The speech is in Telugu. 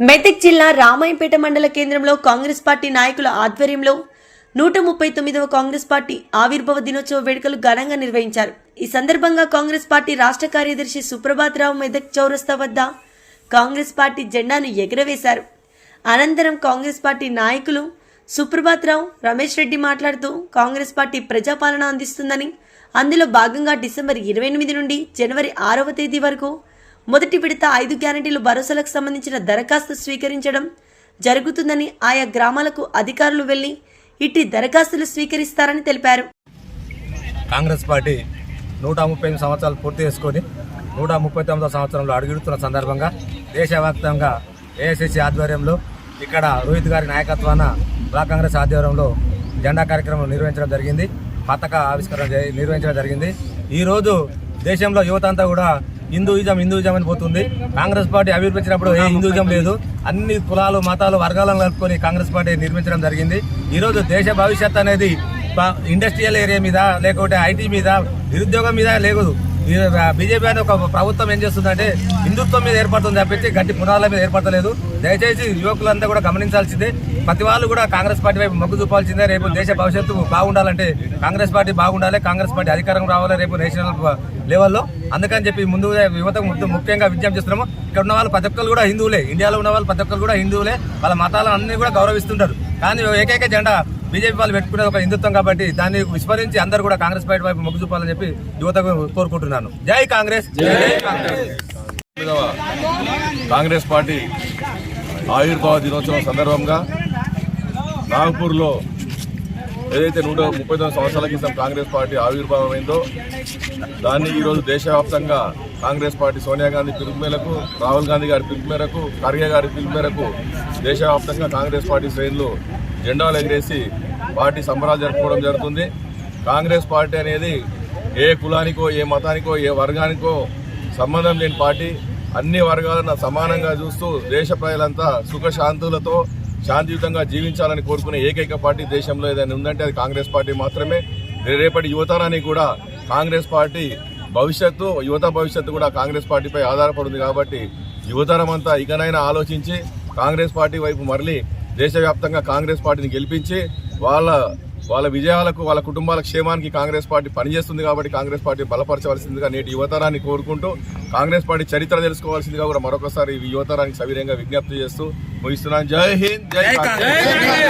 మెదక్ జిల్లా రామాయంపేట మండల కేంద్రంలో కాంగ్రెస్ పార్టీ నాయకుల ఆధ్వర్యంలో నూట ముప్పై తొమ్మిదవ కాంగ్రెస్ పార్టీ ఆవిర్భావ దినోత్సవ వేడుకలు ఘనంగా నిర్వహించారు. ఈ సందర్భంగా కాంగ్రెస్ పార్టీ రాష్ట్ర కార్యదర్శి సుప్రభాత్ రావు మెదక్ చౌరస్తా వద్ద కాంగ్రెస్ పార్టీ జెండాను ఎగురవేశారు. అనంతరం కాంగ్రెస్ పార్టీ నాయకులు సుప్రభాత్ రావు రమేష్ రెడ్డి మాట్లాడుతూ కాంగ్రెస్ పార్టీ ప్రజాపాలన అందిస్తుందని అందులో భాగంగా డిసెంబర్ ఇరవై ఎనిమిది నుండి జనవరి ఆరవ తేదీ వరకు మొదటి విడత ఐదు గ్యారంటీలు భరోసాలకు సంబంధించిన దరఖాస్తు స్వీకరించడం జరుగుతుందని ఆయా గ్రామాలకు అధికారులు వెళ్ళి ఇట్టి దరఖాస్తులు స్వీకరిస్తారని తెలిపారు. కాంగ్రెస్ పార్టీ నూట ముప్పై ఎనిమిది సంవత్సరాలు పూర్తి చేసుకొని నూట ముప్పై తొమ్మిదో సంవత్సరంలో అడుగుడుతున్న సందర్భంగా దేశవ్యాప్తంగా ఏఐసిసి ఆధ్వర్యంలో ఇక్కడ రోహిత్ గారి నాయకత్వాన బ్లాక్ కాంగ్రెస్ ఆధ్వర్యంలో జెండా కార్యక్రమం నిర్వహించడం జరిగింది. పతాక ఆవిష్కరణ నిర్వహించడం జరిగింది. ఈరోజు దేశంలో యువత అంతా కూడా హిందూయిజం హిందూయిజం అని పోతుంది. కాంగ్రెస్ పార్టీ అభివృద్ధించినప్పుడు ఏ హిందూయిజం లేదు. అన్ని కులాలు మతాలు వర్గాలను కలుపుకొని కాంగ్రెస్ పార్టీ నిర్మించడం జరిగింది. ఈరోజు దేశ భవిష్యత్ అనేది ఇండస్ట్రియల్ ఏరియా మీద లేకపోతే ఐటీ మీద నిరుద్యోగం మీద లేదు. బీజేపీ అనే ఒక ప్రభుత్వం ఏం చేస్తుందంటే హిందుత్వం మీద ఏర్పడుతుంది తప్పించి గట్టి పునాల మీద ఏర్పడలేదు. దయచేసి యువకులంతా కూడా గమనించాల్సిందే. ప్రతి వాళ్ళు కూడా కాంగ్రెస్ పార్టీ వైపు మొగ్గు చూపాల్సిందే. రేపు దేశ భవిష్యత్తు బాగుండాలంటే కాంగ్రెస్ పార్టీ బాగుండాలి కాంగ్రెస్ పార్టీ అధికారం రావాలి రేపు నేషనల్ లెవెల్లో అందుకని చెప్పి ముందు యువతకు ముందు ముఖ్యంగా విజ్ఞప్తి చేస్తున్నాము. ఇక్కడ ఉన్న వాళ్ళు ప్రతి ఒక్కరు కూడా హిందువులే. ఇండియాలో ఉన్న వాళ్ళు ప్రతి ఒక్కరు కూడా హిందువులే. వాళ్ళ మతాలను అన్ని కూడా గౌరవిస్తుంటారు. కానీ ఏకైక జెండా బీజేపీ వాళ్ళు పెట్టుకునేది ఒక హిందుత్వం కాబట్టి దాన్ని విస్మరించి అందరూ కూడా కాంగ్రెస్ పార్టీ వైపు మొగ్గు చూపాలని చెప్పి యువతకు కోరుకుంటున్నాను. జై కాంగ్రెస్! జై కాంగ్రెస్! పార్టీ ఆవిర్భావ దినోత్సవం సందర్భంగా నాగపూర్లో ఏదైతే నూట ముప్పై తొమ్మిది సంవత్సరాల క్రితం కాంగ్రెస్ పార్టీ ఆవిర్భావమైందో దాన్ని ఈరోజు దేశవ్యాప్తంగా కాంగ్రెస్ పార్టీ సోనియా గాంధీ పిలుపు మేరకు రాహుల్ గాంధీ గారి పిలుపు మేరకు ఖర్గే గారి పిలుపు మేరకు దేశవ్యాప్తంగా కాంగ్రెస్ పార్టీ శ్రేణులు జెండాలు ఎగిరేసి పార్టీ సంబరాలు జరుపుకోవడం జరుగుతుంది. కాంగ్రెస్ పార్టీ అనేది ఏ కులానికో ఏ మతానికో ఏ వర్గానికో సంబంధం లేని పార్టీ. అన్ని వర్గాలను సమానంగా చూస్తూ దేశ ప్రజలంతా సుఖశాంతులతో శాంతియుతంగా జీవించాలని కోరుకునే ఏకైక పార్టీ దేశంలో ఏదైనా ఉందంటే అది కాంగ్రెస్ పార్టీ మాత్రమే. రేపటి యువతరానికి కూడా కాంగ్రెస్ పార్టీ భవిష్యత్తు యువత భవిష్యత్తు కూడా కాంగ్రెస్ పార్టీపై ఆధారపడింది కాబట్టి యువతరం అంతా ఇకనైనా ఆలోచించి కాంగ్రెస్ పార్టీ వైపు మరలి దేశవ్యాప్తంగా కాంగ్రెస్ పార్టీని గెలిపించి వాళ్ళ వాళ్ళ విజయాలకు వాళ్ళ కుటుంబాల క్షేమానికి కాంగ్రెస్ పార్టీ పనిచేస్తుంది కాబట్టి కాంగ్రెస్ పార్టీ బలపరచవలసిందిగా నేటి యువతరాన్ని కోరుకుంటూ కాంగ్రెస్ పార్టీ చరిత్ర తెలుసుకోవాల్సిందిగా కూడా మరొకసారి ఈ యువతరానికి సవినయంగా విజ్ఞప్తి చేస్తూ ముగిస్తున్నాను. జై హింద్ జై